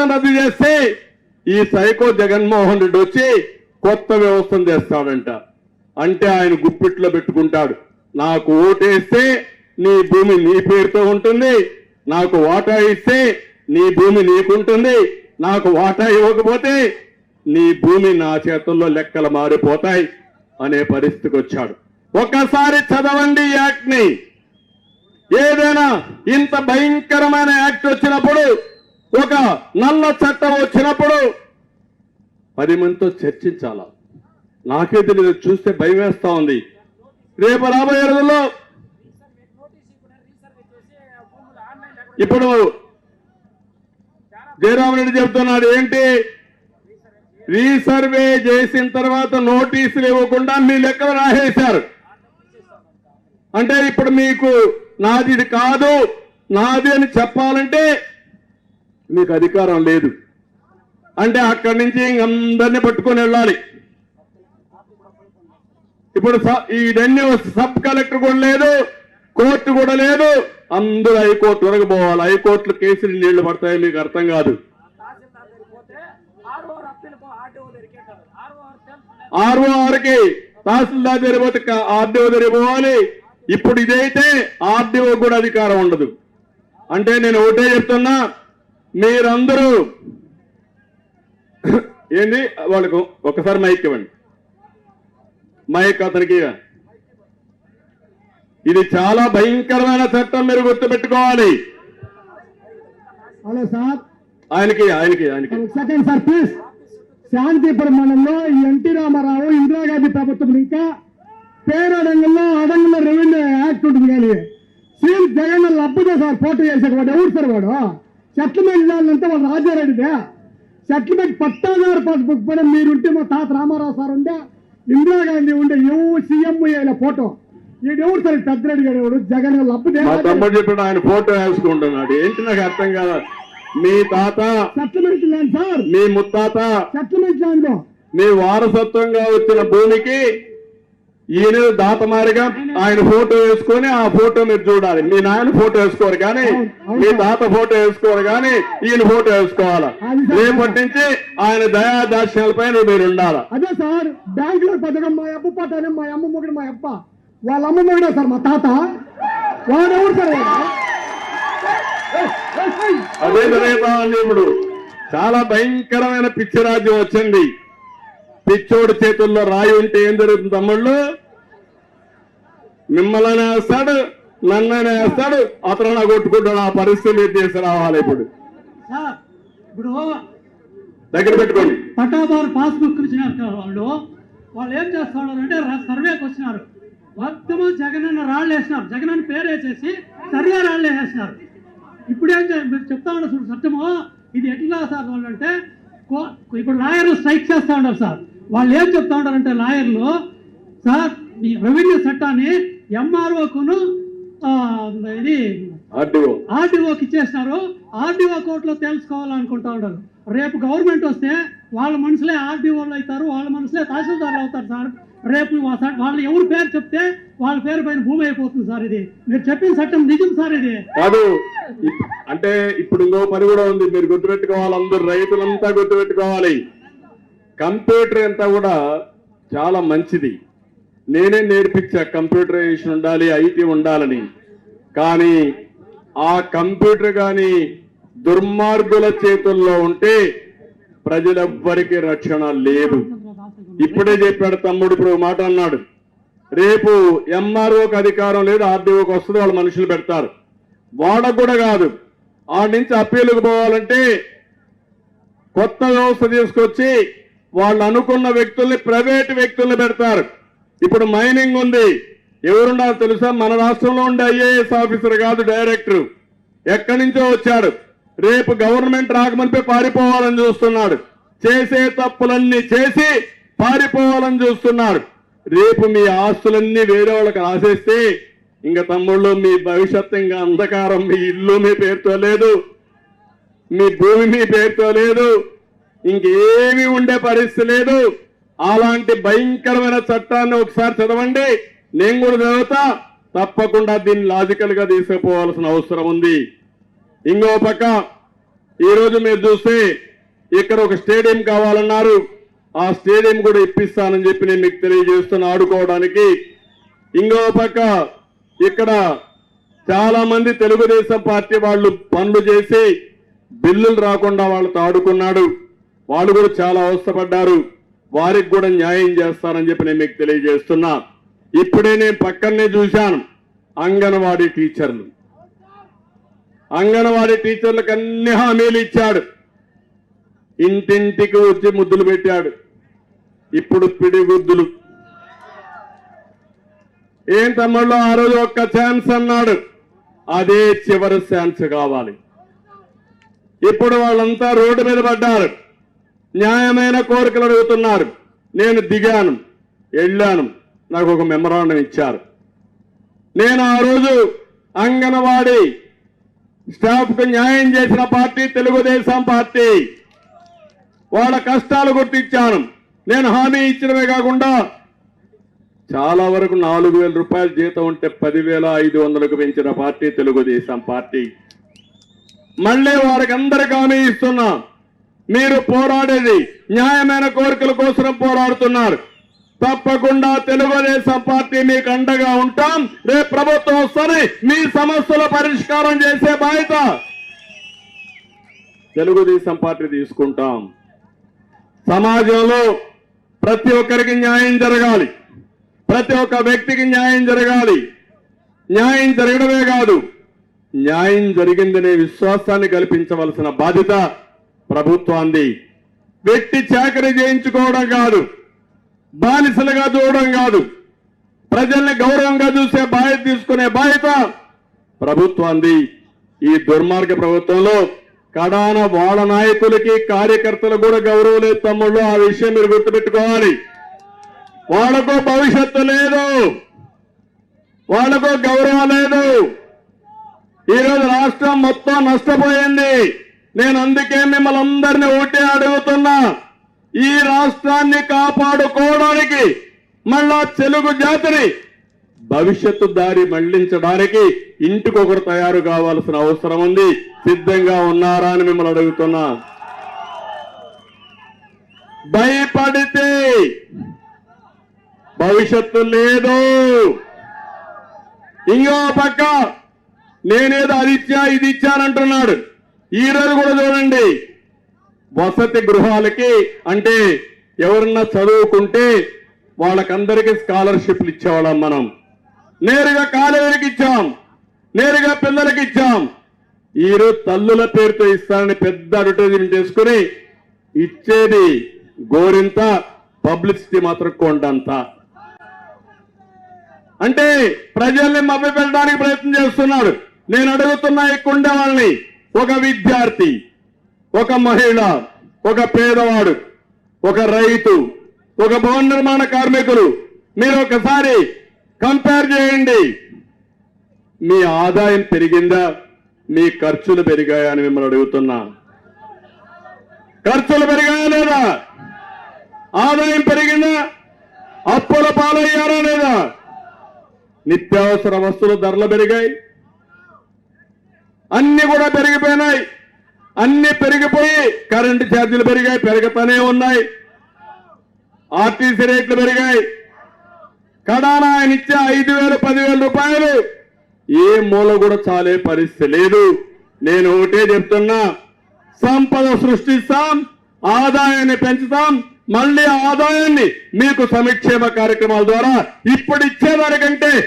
రద్దు చేస్తే ఈ సైకో జగన్మోహన్ రెడ్డి వచ్చి కొత్త వ్యవస్థను తెస్తాడంట అంటే ఆయన గుప్పిట్లో పెట్టుకుంటాడు. నాకు ఓటేస్తే నీ భూమి నీ పేరుతో ఉంటుంది నాకు వాటా ఇస్తే నీ భూమి నీకుంటుంది నాకు వాటా ఇవ్వకపోతే నీ భూమి నా చేతుల్లో లెక్కలు మారిపోతాయి అనే పరిస్థితికి వచ్చాడు. ఒక్కసారి చదవండి యాక్ట్ని. యాక్ట్ని ఏదైనా ఇంత భయంకరమైన యాక్ట్ వచ్చినప్పుడు ఒక నల్ల చట్టం వచ్చినప్పుడు పది మందితో చర్చించాల? నాకే తెలియదు చూస్తే భయం వేస్తా ఉంది. రేపు రాబోయే రోజుల్లో ఇప్పుడు జయరామరెడ్డి చెప్తున్నాడు ఏంటి? రీసర్వే చేసిన తర్వాత నోటీసులు ఇవ్వకుండా మీ లెక్కలు రాసేశారు. అంటే ఇప్పుడు మీకు నాది ఇది కాదు నాది అని చెప్పాలంటే మీకు అధికారం లేదు. అంటే అక్కడి నుంచి ఇంక అందరినీ పట్టుకొని వెళ్ళాలి. ఇప్పుడు ఇవన్నీ సబ్ కలెక్టర్ కూడా లేదు కోర్టు కూడా లేదు. అందరూ హైకోర్టు వరకు పోవాలి. హైకోర్టులో కేసులు నీళ్ళు పడతాయి మీకు అర్థం కాదు. ఆర్ఓఆర్కి ఆర్ఓ తహసీల్దార్ జరిగిపోతే ఆర్డీఓ జరిగిపోవాలి ఇప్పుడు ఇదైతే ఆర్డీఓ కూడా అధికారం ఉండదు. అంటే నేను ఒకటే చెప్తున్నా మీరందరూ ఏంది? వాళ్ళకు ఒకసారి మైక్ ఇవ్వండి. మైక్ అతనికి. ఇది చాలా భయంకరమైన చట్టం మీరు గుర్తుపెట్టుకోవాలి. Hello sir. ఆయనకి ఆయనకి ఆయనకి సెకండ్ సార్ ప్లీజ్ శాంతిపురం మండలంలో ఈ ఎన్టీ రామారావు ఇందిరాగాంధీ ప్రభుత్వం ఇంకా పేరడంగంలో అడంగంలో రెవెన్యూ యాక్ట్ ఉంటుంది కానీ సీఎం జగన్ లబ్బుదే సార్ పోటీ వాడు ఎవరు సార్ వాడు? సెటిల్మెంట్ చేయాలంటే వాళ్ళు రాజారెడ్డిదే సెటిల్మెంట్ పట్టాదారు పాస్బుక్ పైన మీరుంటే మా తాత రామారావు సార్ ఉండే ఇందిరాగాంధీ ఉండే ఎవరు సీఎం అయ్యే ఫోటో. ఈడు ఎవరు సార్ పెద్దరెడ్డి గారు ఎవరు జగన్ లబ్బుదే మా తమ్ముడు చెప్పాడు ఆయన ఫోటో వేసుకుంటున్నాడు. ఏంటి నాకు అర్థం కాదు. మీ తాత సెటిల్మెంట్ ల్యాండ్ సార్ మీ ముత్తాత సెటిల్మెంట్ ల్యాండ్ మీ వారసత్వంగా వచ్చిన భూమికి ఈయన దాతమారిగా ఆయన ఫోటో వేసుకొని ఆ ఫోటో మీరు చూడాలి. మీ నాయన ఫోటో వేసుకోరు కానీ మీ తాత ఫోటో వేసుకోరు కానీ ఈయన ఫోటో వేసుకోవాలా? రేపటి నుంచి ఆయన దయా దాక్ష్యాలపైన మీరు ఉండాలా? అదే సార్ బ్యాంక్లో పథకం మా అబ్బ పట్టానే మా అమ్మ మొగుడు మా అప్ప. వాళ్ళ అమ్మ మొగుడే సార్ మా తాత. వాడు ఎవరు సార్? అదే ఇప్పుడు. చాలా భయంకరమైన పిచ్చి రాజ్యం వచ్చింది. పిచ్చోడి చేతుల్లో రాయి ఉంటే ఏం జరుగుతుంది తమ్ముళ్ళు? మిమ్మల్ని వేస్తాడు నన్ననే వేస్తాడు అతను నా కొట్టుకుంటాడు ఆ పరిస్థితి మీరు తీసుకురావాలి ఇప్పుడు? సార్ ఇప్పుడు దగ్గర పెట్టుకోండి. పట్టాదారు పాస్బుక్ ఇచ్చినారు వాళ్ళు. వాళ్ళు ఏం చేస్తున్నారు అంటే సర్వేకి వచ్చినారు. మొత్తము జగన్ అన్న రాళ్ళు వేసినారు. జగన్ అని పేరు వేసేసి సర్వే రాళ్ళు వేసేసినారు. ఇప్పుడు ఏం చెప్తా ఉన్నారు సత్యము ఇది ఎట్లా సార్ వాళ్ళు అంటే కో- ఇప్పుడు లాయర్లు స్ట్రైక్ చేస్తా ఉన్నారు సార్. వాళ్ళు ఏం చెప్తా ఉన్నారు అంటే లాయర్లు సార్ ఈ రెవెన్యూ చట్టాన్ని ఎంఆర్ఓకును ఇది ఆర్డీఓకి ఇచ్చేసినారు. ఆర్డీఓ కోర్టులో తెలుసుకోవాలనుకుంటా ఉంటారు రేపు గవర్నమెంట్ వస్తే వాళ్ళ మనుషులే ఆర్డీఓలు అవుతారు వాళ్ళ మనుషులే తహసీల్దార్లు అవుతారు సార్. రేపు వాళ్ళు ఎవరు పేరు చెప్తే వాళ్ళ పేరు పైన భూమి అయిపోతుంది సార్ ఇది. మీరు చెప్పిన చట్టం నిజం సార్ ఇది. కాదు అంటే ఇప్పుడు ఇంకో పని కూడా ఉంది. మీరు గుర్తుపెట్టుకోవాలి అందరు రైతులంతా గుర్తుపెట్టుకోవాలి. కంప్యూటర్ అంతా కూడా చాలా మంచిది. నేనే నేర్పించా కంప్యూటరైజేషన్ ఉండాలి ఐటీ ఉండాలని. కానీ ఆ కంప్యూటర్ కానీ దుర్మార్గుల చేతుల్లో ఉంటే ప్రజలెవ్వరికి రక్షణ లేదు. ఇప్పుడే చెప్పాడు తమ్ముడు ఇప్పుడు మాట అన్నాడు. రేపు ఎంఆర్ఓకి అధికారం లేదు ఆర్డీఓకి వస్తుంది వాళ్ళు మనుషులు పెడతారు. వాడకు కూడా కాదు. ఆ నుంచి అప్పీలుకు పోవాలంటే కొత్త వ్యవస్థ తీసుకొచ్చి వాళ్ళు అనుకున్న వ్యక్తుల్ని ప్రైవేట్ వ్యక్తుల్ని పెడతారు. ఇప్పుడు మైనింగ్ ఉంది. ఎవరుండాలో తెలుసా? మన రాష్ట్రంలో ఉండే ఐఏఎస్ ఆఫీసర్ కాదు డైరెక్టర్. ఎక్కడి నుంచో వచ్చాడు. రేపు గవర్నమెంట్ రాకమనిపై పారిపోవాలని చూస్తున్నాడు. చేసే తప్పులన్నీ చేసి పారిపోవాలని చూస్తున్నాడు. రేపు మీ ఆస్తులన్నీ వేరే వాళ్ళకి రాసేస్తే ఇంకా తమ్ముళ్ళు మీ భవిష్యత్తు ఇంకా అంధకారం. మీ ఇల్లు మీ పేరుతో లేదు. మీ భూమి మీ పేరుతో లేదు. ఇంకేమీ ఉండే పరిస్థితి లేదు. అలాంటి భయంకరమైన చట్టాన్ని ఒకసారి చదవండి. నేను కూడా చదువుతా. తప్పకుండా దీన్ని లాజికల్గా తీసుకుపోవాల్సిన అవసరం ఉంది. ఇంకో పక్క ఈ రోజు మీరు చూస్తే ఇక్కడ ఒక స్టేడియం కావాలన్నారు. ఆ స్టేడియం కూడా ఇప్పిస్తానని చెప్పి నేను మీకు తెలియజేస్తున్నా ఆడుకోవడానికి. ఇంకో పక్క ఇక్కడ చాలా మంది తెలుగుదేశం పార్టీ వాళ్ళు పనులు చేసి బిల్లులు రాకుండా వాళ్ళతో ఆడుకున్నాడు. వాళ్ళు కూడా చాలా అవస్థపడ్డారు. వారికి కూడా న్యాయం చేస్తానని చెప్పి నేను మీకు తెలియజేస్తున్నా. ఇప్పుడే నేను పక్కనే చూశాను అంగన్వాడీ టీచర్లు. అంగన్వాడీ టీచర్లకు అన్ని హామీలు ఇచ్చాడు. ఇంటింటికి వచ్చి ముద్దులు పెట్టాడు. ఇప్పుడు పిడిగుద్దులు. ఏం తమ్ముళ్ళు ఆ రోజు ఒక్క ఛాన్స్ అన్నాడు. అదే చివరి ఛాన్స్ కావాలి. ఇప్పుడు వాళ్ళంతా రోడ్డు మీద పడ్డారు. న్యాయమైన కోరికలు అడుగుతున్నారు. నేను దిగాను వెళ్ళాను. నాకు ఒక మెమరాండం ఇచ్చారు. నేను ఆ రోజు అంగన్వాడీ స్టాఫ్కు న్యాయం చేసిన పార్టీ తెలుగుదేశం పార్టీ. వాళ్ళ కష్టాలు గుర్తించాను. నేను హామీ ఇచ్చినవే కాకుండా చాలా వరకు నాలుగు వేల రూపాయల జీతం ఉంటే పదివేల ఐదు వందలకు పెంచిన పార్టీ తెలుగుదేశం పార్టీ. మళ్ళీ వారికి అందరికి హామీ ఇస్తున్నాను మీరు పోరాడేది న్యాయమైన కోరికల కోసం పోరాడుతున్నారు. తప్పకుండా తెలుగుదేశం పార్టీ మీకు అండగా ఉంటాం. రేపు ప్రభుత్వం వస్తుంది. మీ సమస్యల పరిష్కారం చేసే బాధ్యత తెలుగుదేశం పార్టీ తీసుకుంటాం. సమాజంలో ప్రతి ఒక్కరికి న్యాయం జరగాలి. ప్రతి ఒక్క వ్యక్తికి న్యాయం జరగాలి. న్యాయం జరగడమే కాదు న్యాయం జరిగిందనే విశ్వాసాన్ని కల్పించవలసిన బాధ్యత ప్రభుత్వాన్ని వ్యక్తి చాకరీ చేయించుకోవడం కాదు బానిసలుగా చూడడం కాదు ప్రజల్ని గౌరవంగా చూసే బాధ్యత తీసుకునే బాధ్యత ప్రభుత్వాన్ని ఈ దుర్మార్గ ప్రభుత్వంలో కడాన వాళ్ళ నాయకులకి కార్యకర్తలు కూడా గౌరవం లేదు తమ్ముళ్ళు. ఆ విషయం మీరు గుర్తుపెట్టుకోవాలి. వాళ్ళకు భవిష్యత్తు లేదు. వాళ్ళకు గౌరవం లేదు. ఈరోజు రాష్ట్రం మొత్తం నష్టపోయింది. నేను అందుకే మిమ్మల్ని అందరినీ ఒకటే అడుగుతున్నా. ఈ రాష్ట్రాన్ని కాపాడుకోవడానికి మళ్ళా తెలుగు జాతిని భవిష్యత్తు దారి మళ్ళించడానికి ఇంటికొకరు తయారు కావాల్సిన అవసరం ఉంది. సిద్ధంగా ఉన్నారా అని మిమ్మల్ని అడుగుతున్నా. భయపడితే భవిష్యత్తు లేదు. ఇంకో పక్క నేనేదో అది ఇచ్చా ఇది ఇచ్చానంటున్నాడు ఈ రోజు కూడా చూడండి. వసతి గృహాలకి అంటే ఎవరన్నా చదువుకుంటే వాళ్ళకందరికీ స్కాలర్షిప్లు ఇచ్చేవాళ్ళం మనం. నేరుగా కాలేజీలకు ఇచ్చాం. నేరుగా పిల్లలకి ఇచ్చాం. ఈరోజు తల్లుల పేరుతో ఇస్తానని పెద్ద అడ్వర్టైజ్మెంట్ చేసుకుని ఇచ్చేది గోరింత పబ్లిసిటీ మాత్రం కొండంత. అంటే ప్రజల్ని మభ్యపెట్టడానికి ప్రయత్నం చేస్తున్నాడు నేను అడుగుతున్నా ఇక్కడ ఉండే వాళ్ళని ఒక విద్యార్థి ఒక మహిళ ఒక పేదవాడు ఒక రైతు ఒక భవన నిర్మాణ కార్మికులు మీరు ఒకసారి కంపేర్ చేయండి. మీ ఆదాయం పెరిగిందా? మీ ఖర్చులు పెరిగాయా అని మిమ్మల్ని అడుగుతున్నా. ఖర్చులు పెరిగాయా లేదా? ఆదాయం పెరిగిందా? అప్పుల పాలయ్యారా లేదా? నిత్యావసర వస్తువుల ధరలు పెరిగాయి. అన్ని కూడా పెరిగిపోయినాయి. అన్ని పెరిగిపోయి కరెంటు ఛార్జీలు పెరిగాయి పెరుగుతూనే ఉన్నాయి. ఆర్టీసీ రేట్లు పెరిగాయి. కడాన ఆయన ఇచ్చే ఐదు వేలు పదివేల రూపాయలు. ఏ మూల కూడా చాలే పరిస్థితి లేదు. నేను ఒకటే చెప్తున్నా సంపద సృష్టిస్తాం ఆదాయాన్ని పెంచుతాం మళ్ళీ ఆదాయాన్ని మీకు సంక్షేమ కార్యక్రమాల ద్వారా ఇప్పుడు ఇచ్చేదానికంటే